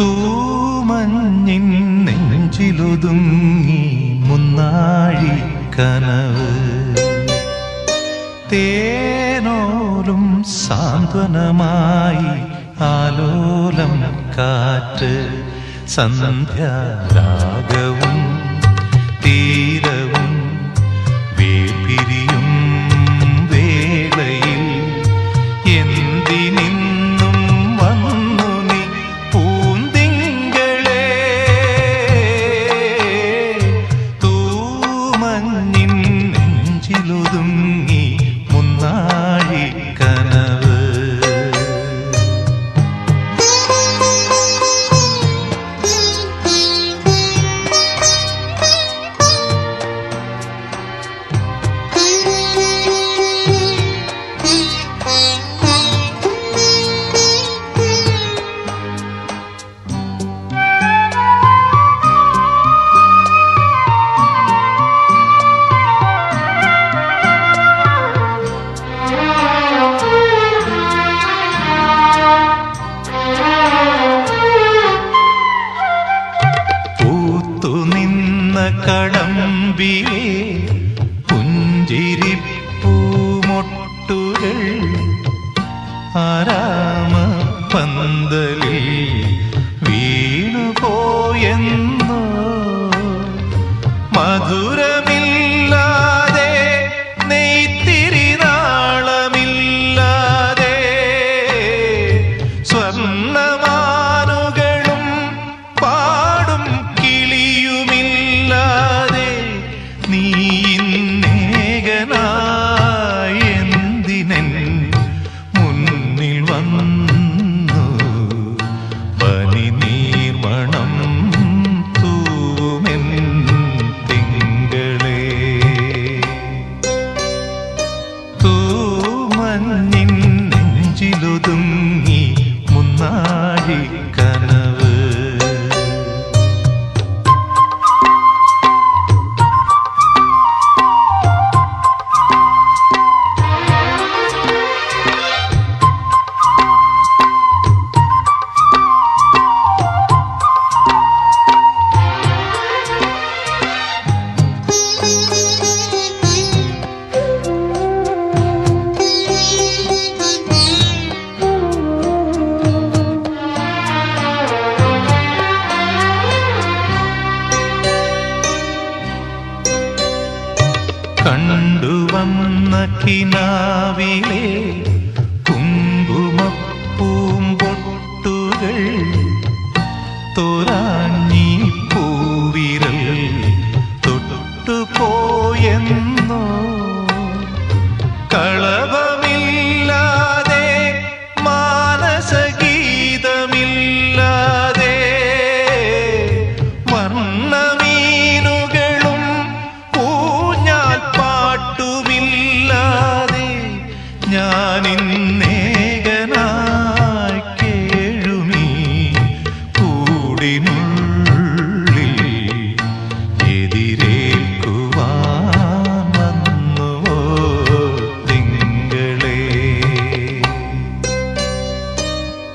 തൂമഞ്ഞിൻ നെഞ്ചിലൊതുങ്ങി മുന്നാഴി കനവ്. തേനോലും സാന്ത്വനമായി ആലോലം കാറ്റ് സന്ധ്യാരാഗവും തൂമഞ്ഞിൻ നെഞ്ചിലൊതുങ്ങി മുന്നാഴി കണ്ടുവന്ന കിനാവിലെ ഞാനിന്നേകനായി കേഴുമീ കൂടിനുള്ളിൽ എതിരേൽക്കുവാൻ വന്നുവോ തിങ്കളേ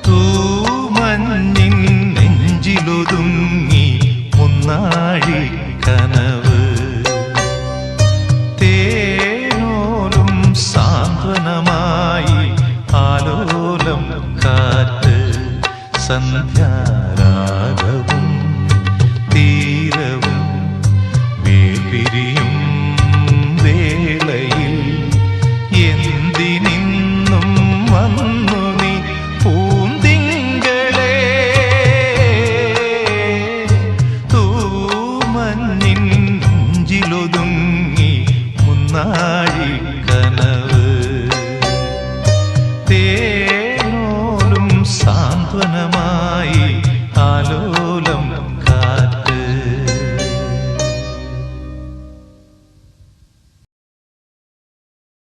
തൂമഞ്ഞിൻ നെഞ്ചിലൊതുങ്ങി മുന്നാഴി സന്ധ്യാരാഗവും തീരവും വേപിരിയും വേളയിൽ എന്തിനിന്നും വന്നു നീ പൂന്തിങ്കളെ? തൂമഞ്ഞിൻ നെഞ്ചിലൊതുങ്ങി മുന്നാഴി സാന്ത്വനമായി